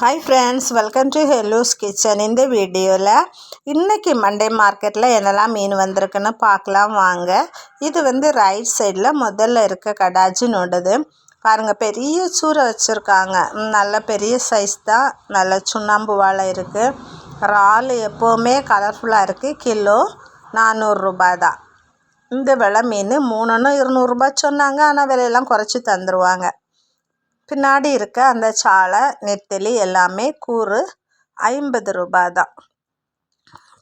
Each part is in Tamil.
Hi friends welcome to Helu's kitchen இந்த வீடியோவில் இன்றைக்கி மண்டே மார்க்கெட்டில் என்னெல்லாம் மீன் வந்திருக்குன்னு பார்க்கலாம் வாங்க. இது வந்து ரைட் சைடில் முதல்ல இருக்க கடாஜினோடது பாருங்கள் பெரிய சூறை வச்சுருக்காங்க. நல்ல பெரிய சைஸ் தான். நல்ல சுண்ணாம்பு வாழை இருக்குது இறால் எப்போவுமே கலர்ஃபுல்லாக இருக்குது கிலோ நானூறுரூபா தான். இந்த விலை மீன் மூணுன்னு இருநூறுபா சொன்னாங்க. ஆனால் விலையெல்லாம் குறைச்சி தந்துடுவாங்க பின்னாடி இருக்க அந்த சாலை நெத்தலி எல்லாமே கூறு ஐம்பது ரூபா தான்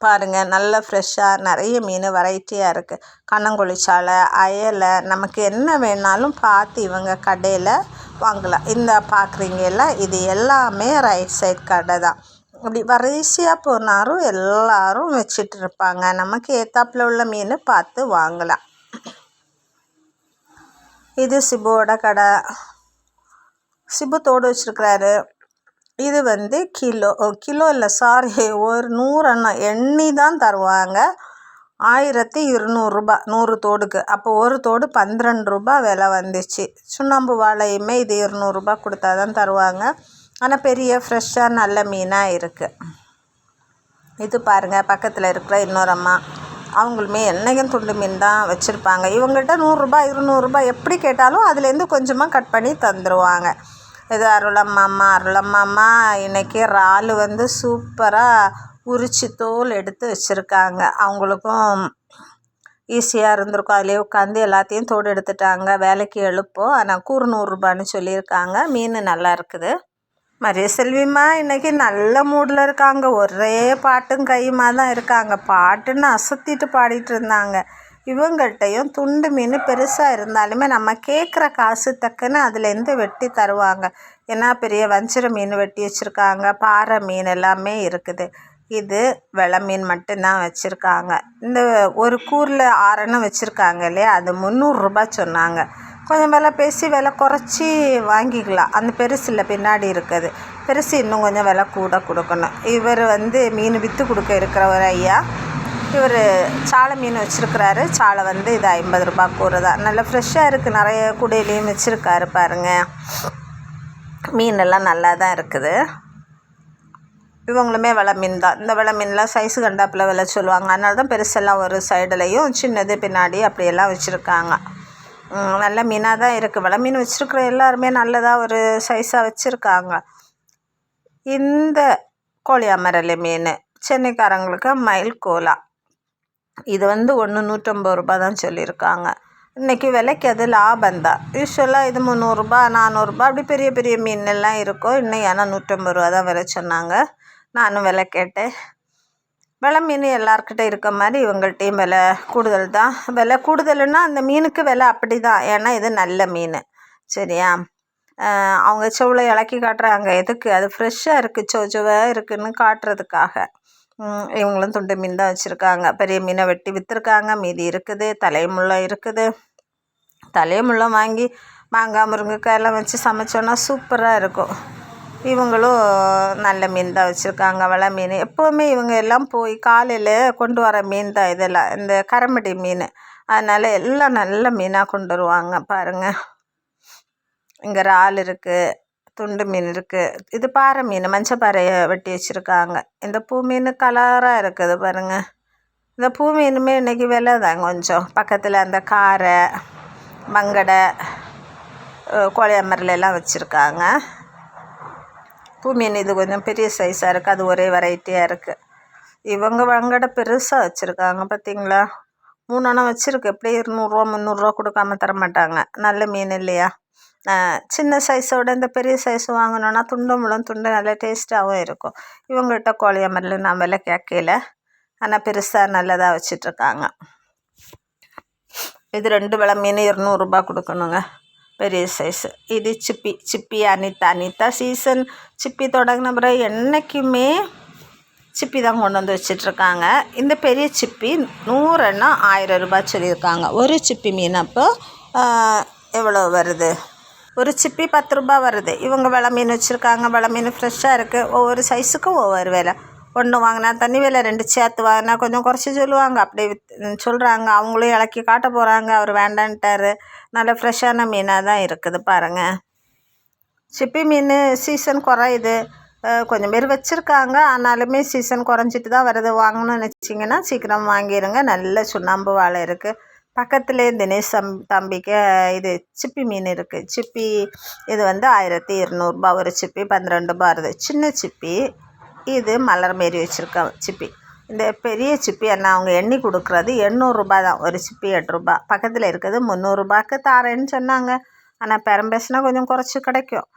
பாருங்கள் நல்ல ஃப்ரெஷ்ஷாக நிறைய மீன் வெரைட்டியாக இருக்குது கண்ணங்குழி சாலை அயலை நமக்கு என்ன வேணாலும் பார்த்து இவங்க கடையில் வாங்கலாம். இந்த பார்க்குறீங்கல்ல இது எல்லாமே ரைட் சைட் கடை தான் இப்படி வரிசையாக போனாலும் எல்லோரும் வச்சிட்டு இருப்பாங்க. நமக்கு ஏத்தாப்பில் உள்ள மீன் பார்த்து வாங்கலாம். இது சிபோட கடை. சிபு தோடு வச்சுருக்கிறாரு. இது வந்து கிலோ கிலோ இல்லை சாரி ஒரு நூறு அண்ணா எண்ணி தான் தருவாங்க. ஆயிரத்தி இருநூறுபா நூறு தோடுக்கு. அப்போ ஒரு தோடு பன்னிரெண்டு ரூபா விலை வந்துச்சு. சுண்ணாம்பு வாழையுமே இது இருநூறுபா கொடுத்தா தான் தருவாங்க. ஆனால் பெரிய ஃப்ரெஷ்ஷாக நல்ல மீனாக இருக்குது இது பாருங்கள் பக்கத்தில் இருக்கிற இன்னொரு அம்மா. அவங்களுமே என்னைக்கும் துண்டு மீன் தான் வச்சுருப்பாங்க. இவங்ககிட்ட நூறுரூபா இருநூறுபா எப்படி கேட்டாலும் அதுலேருந்து கொஞ்சமாக கட் பண்ணி தந்துடுவாங்க இது அருளம்மாம்மா அருளம்மாம்மா இன்றைக்கி இறால் வந்து சூப்பராக உரித்து தோல் எடுத்து வச்சுருக்காங்க. அவங்களுக்கும் ஈஸியாக இருந்திருக்கும். அதிலே உட்காந்து எல்லாத்தையும் தோடு எடுத்துட்டாங்க. வேலைக்கு எழுப்போம். ஆனால் கூறு நூறுரூபான்னு சொல்லியிருக்காங்க. மீன் நல்லா இருக்குது. மரிய செல்விம்மா இன்றைக்கி நல்ல மூடில் இருக்காங்க. ஒரே பாட்டும் கையுமா தான் இருக்காங்க. பாட்டுன்னு அசத்திட்டு பாடிட்டு இருந்தாங்க. இவங்கள்ட்டையும் துண்டு மீன் பெருசாக இருந்தாலுமே நம்ம கேட்குற காசு தக்குன்னு அதுலேருந்து வெட்டி தருவாங்க. ஏன்னா பெரிய வஞ்சிர மீன் வெட்டி வச்சுருக்காங்க. பாறை மீன் எல்லாமே இருக்குது. இது வெள மீன் மட்டும்தான் வச்சுருக்காங்க. இந்த ஒரு கூரில் ஆறுன்னு வச்சுருக்காங்க இல்லையா? அது முந்நூறுரூபா சொன்னாங்க. கொஞ்சம் விலை பேசி விலை குறைச்சி வாங்கிக்கலாம். அந்த பெருசில் பின்னாடி இருக்குது. பெருசு இன்னும் கொஞ்சம் விலை கூட கொடுக்கணும். இவர் வந்து மீன் விற்று கொடுக்க இருக்கிற ஒரு ஐயா. இவர் சாலை மீன் வச்சுருக்கிறாரு. சாலை வந்து இது ஐம்பது ரூபா கூறு தான் நல்லா ஃப்ரெஷ்ஷாக இருக்குது நிறைய குடையிலையும் வச்சுருக்காரு பாருங்கள் மீனெல்லாம் நல்லா தான் இருக்குது. இவங்களுமே வெலை மீன் தான். இந்த வலை மீன்லாம் சைஸு கண்டாப்பில் விலை சொல்லுவாங்க. அதனால தான் பெருசெல்லாம் ஒரு சைடுலையும் சின்னது பின்னாடி அப்படியெல்லாம் வச்சுருக்காங்க. நல்ல மீனாக தான் இருக்குது வலை மீன் வச்சுருக்குற எல்லாருமே நல்லதாக ஒரு சைஸாக வச்சுருக்காங்க. இந்த கோழியாமரலி மீன். சென்னைக்காரங்களுக்கு மயில் கோலா. இது வந்து ஒன்று நூற்றம்பது ரூபா தான் சொல்லியிருக்காங்க. இன்றைக்கி விலைக்கு அது லாபம் தான் யூஸ்வலாக இது முந்நூறுரூபா நானூறுரூபா அப்படி பெரிய பெரிய மீனெல்லாம் இருக்கும் இன்னும் ஏன்னா நூற்றம்பது ரூபா தான் விலை சொன்னாங்க. நானும் விலை கேட்டேன். விலை மீன் எல்லாருக்கிட்ட இருக்க மாதிரி இவங்கள்ட்டையும் விலை கூடுதல் தான் விலை கூடுதல்னால் அந்த மீனுக்கு விலை அப்படி தான் ஏன்னா இது நல்ல மீன். சரியா? அவங்க செவ்வில் இலக்கி காட்டுறாங்க. எதுக்கு? அது ஃப்ரெஷ்ஷாக இருக்குது சொச்சுவாக இருக்குதுன்னு காட்டுறதுக்காக. இவங்களும் துண்டு மீன் தான் வச்சுருக்காங்க. பெரிய மீனை வெட்டி விற்றுருக்காங்க மீதி இருக்குது. தலைமுள்ளம் இருக்குது. தலைமுள்ளம் வாங்கி மாங்காய் முருங்கைக்காய் எல்லாம் வச்சு சமைச்சோன்னா சூப்பராக இருக்கும். இவங்களும் நல்ல மீன் தான் வச்சுருக்காங்க. வலை மீன். எப்போவுமே இவங்க எல்லாம் போய் காலையில் கொண்டு வர மீன் தான் இதெல்லாம். இந்த கரம்படி மீன். அதனால் எல்லாம் நல்ல மீனாக கொண்டு வருவாங்க. பாருங்கள் இங்கே இறால் இருக்குது துண்டு மீன் இருக்குது இது பாறை மீன் மஞ்சள் பாறையை வெட்டி வச்சுருக்காங்க. இந்த பூ மீன் கலராக இருக்குது பாருங்கள் இந்த பூ மீனுமே இன்றைக்கி விலை தான் கொஞ்சம். பக்கத்தில் அந்த காரை மங்கடை கோழியம்மரிலெல்லாம் வச்சுருக்காங்க. பூ மீன் இது கொஞ்சம் பெரிய சைஸாக இருக்குது அது ஒரே வெரைட்டியாக இருக்குது இவங்க வங்கடை பெருசாக வச்சுருக்காங்க பார்த்தீங்களா மூணு அணம் வச்சுருக்கு. எப்படி இருநூறுவா முந்நூறுரூவா கொடுக்காம தர மாட்டாங்க நல்ல மீன் இல்லையா? சின்ன சைஸோட இந்த பெரிய சைஸ் வாங்கினோன்னா துண்டும் முழும் துண்டு நல்லா டேஸ்ட்டாகவும் இருக்கும். இவங்கள்ட்ட கோழியம்மரில் நான் விலை கேட்கல. ஆனால் பெருசாக நல்லதாக வச்சிட்ருக்காங்க. இது ரெண்டு விலை மீன் இரநூறுபா கொடுக்கணுங்க. பெரிய சைஸு இது சிப்பி சிப்பி அனிதா அனிதா சீசன் சிப்பி தொடங்கின பிறகு என்றைக்குமே சிப்பி தான் கொண்டு வந்து வச்சிட்ருக்காங்க. இந்த பெரிய சிப்பி நூறுன்னா ஆயிரம் ரூபாய் சொல்லியிருக்காங்க. ஒரு சிப்பி மீன் அப்போ எவ்வளோ வருது? ஒரு சிப்பி பத்து ரூபா வருது. இவங்க விலை மீன் வச்சுருக்காங்க. வெலை மீன் ஃப்ரெஷ்ஷாக இருக்குது ஒவ்வொரு சைஸுக்கும் ஒவ்வொரு விலை. ஒன்று வாங்கினா தண்ணி விலை ரெண்டு சேர்த்து வாங்கினா கொஞ்சம் குறைச்சி சொல்லுவாங்க. அப்படி சொல்கிறாங்க அவங்களும் இலக்கி காட்ட போகிறாங்க அவர் வேண்டான்ட்டார். நல்ல ஃப்ரெஷ்ஷான மீனாக தான் இருக்குது பாருங்கள் சிப்பி மீன் சீசன் குறையுது. கொஞ்சம் பேர் வச்சுருக்காங்க. ஆனாலுமே சீசன் குறைஞ்சிட்டு தான் வருது. வாங்கணும்னு நினச்சிங்கன்னா சீக்கிரம் வாங்கிடுங்க நல்ல சுண்ணாம்பு வாழை இருக்குது பக்கத்துலேயே தினேஷ் தம் தம்பிக்கு இது சிப்பி மீன் இருக்குது சிப்பி இது வந்து ஆயிரத்தி இரநூறுபா ஒரு சிப்பி பன்னிரெண்டு ரூபா வருது. சின்ன சிப்பி இது மலர் மாரி வச்சுருக்கேன் சிப்பி. இந்த பெரிய சிப்பி என்ன அவங்க எண்ணி கொடுக்குறது எண்ணூறுரூபா தான். ஒரு சிப்பி எட்டு ரூபா. பக்கத்தில் இருக்கிறது முந்நூறுரூபாக்கு தாரேன்னு சொன்னாங்க. ஆனால் பெரம்பேசினா கொஞ்சம் குறைச்சி கிடைக்கும்.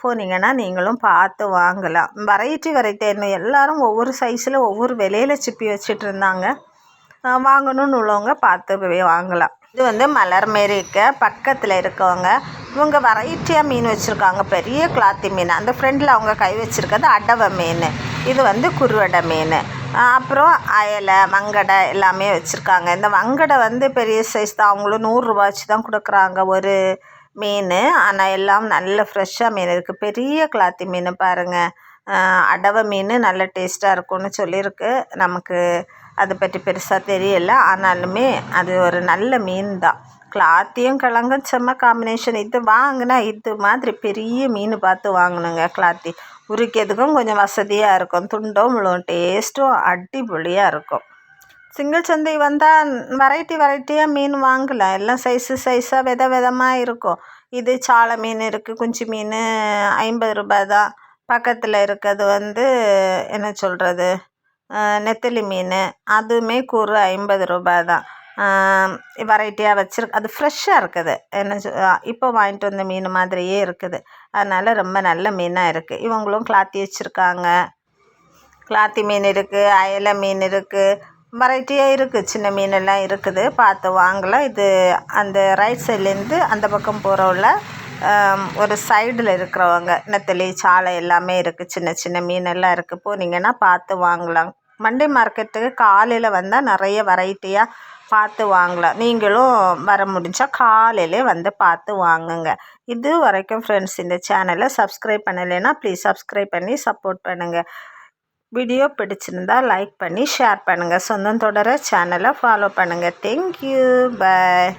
போனீங்கன்னா நீங்களும் பார்த்து வாங்கலாம். வெரைட்டி வெரைட்டி என்ன எல்லாரும் ஒவ்வொரு சைஸில் ஒவ்வொரு விலையில சிப்பி வச்சுட்டு இருந்தாங்க. வாங்கணும்னு உள்ளவங்க பார்த்து போய் வாங்கலாம். இது வந்து மலர் மாரி இருக்க பக்கத்தில் இருக்கவங்க இவங்க வெரைட்டியாக மீன் வச்சுருக்காங்க. பெரிய கிளாத்தி மீன். அந்த ஃப்ரெண்டில் அவங்க கை வச்சுருக்கிறது அடவை மீன். இது வந்து குருவடை மீன். அப்புறம் அயலை வங்கடை எல்லாமே வச்சுருக்காங்க. இந்த வங்கடை வந்து பெரிய சைஸ் தான். அவங்களும் நூறுரூவா வச்சு தான் கொடுக்குறாங்க ஒரு மீன். ஆனால் எல்லாம் நல்ல ஃப்ரெஷ்ஷாக மீன் இருக்குது பெரிய கிளாத்தி மீன் பாருங்கள் அடவை மீன் நல்ல டேஸ்ட்டாக இருக்கும்னு சொல்லியிருக்கு. நமக்கு அதை பற்றி பெருசாக தெரியல. ஆனாலுமே அது ஒரு நல்ல மீன் தான். கிளாத்தையும் கிழங்கும் செம்ம காம்பினேஷன் இது வாங்கினா இது மாதிரி பெரிய மீன் பார்த்து வாங்கணுங்க கிளாத்தி. உரிக்கிறதுக்கும் கொஞ்சம் வசதியாக இருக்கும். துண்டும் முழுவும் டேஸ்ட்டும் அடிப்பொலியாக இருக்கும். சிங்கிள் சந்தை வந்தால் வெரைட்டி வெரைட்டியாக மீன் வாங்கலாம். எல்லாம் சைஸு சைஸாக வித விதமாக இருக்கும். இது சாலை மீன் இருக்குது குஞ்சு மீன் ஐம்பது ரூபாய் தான். பக்கத்தில் இருக்கிறது வந்து என்ன சொல்கிறது நெத்தலி மீன். அதுவுமே கூறு ஐம்பது ரூபாய் தான் வெரைட்டியாக வச்சுருக் அது ஃப்ரெஷ்ஷாக இருக்குது. என்ன சொ இப்போ வாங்கிட்டு வந்த மீன் மாதிரியே இருக்குது. அதனால் ரொம்ப நல்ல மீனாக இருக்குது இவங்களும் கிளாத்தி வச்சுருக்காங்க. கிளாத்தி மீன் இருக்குது அயலை மீன் இருக்குது வெரைட்டியாக இருக்குது சின்ன மீனெல்லாம் இருக்குது. பார்த்து வாங்கலாம். இது அந்த ரைட் சைட்லேருந்து அந்த பக்கம் போகிறவுள்ள ஒரு சைடில் இருக்கிறவங்க நெத்தலி சாலை எல்லாமே இருக்குது சின்ன சின்ன மீனெல்லாம் இருக்குது போனீங்கன்னா பார்த்து வாங்கலாம். மண்டே மார்க்கெட்டுக்கு காலையில் வந்தால் நிறைய வெரைட்டியாக பார்த்து வாங்கலாம். நீங்களும் வர முடிஞ்சால் காலையிலே வந்து பார்த்து வாங்குங்க. இது வரைக்கும் ஃப்ரெண்ட்ஸ் இந்த சேனலை சப்ஸ்கிரைப் பண்ணலைன்னா ப்ளீஸ் சப்ஸ்கிரைப் பண்ணி சப்போர்ட் பண்ணுங்கள் வீடியோ பிடிச்சிருந்தா லைக் பண்ணி ஷேர் பண்ணுங்கள் சொந்தம் தொடர சேனலை ஃபாலோ பண்ணுங்கள் தேங்க்யூ பாய்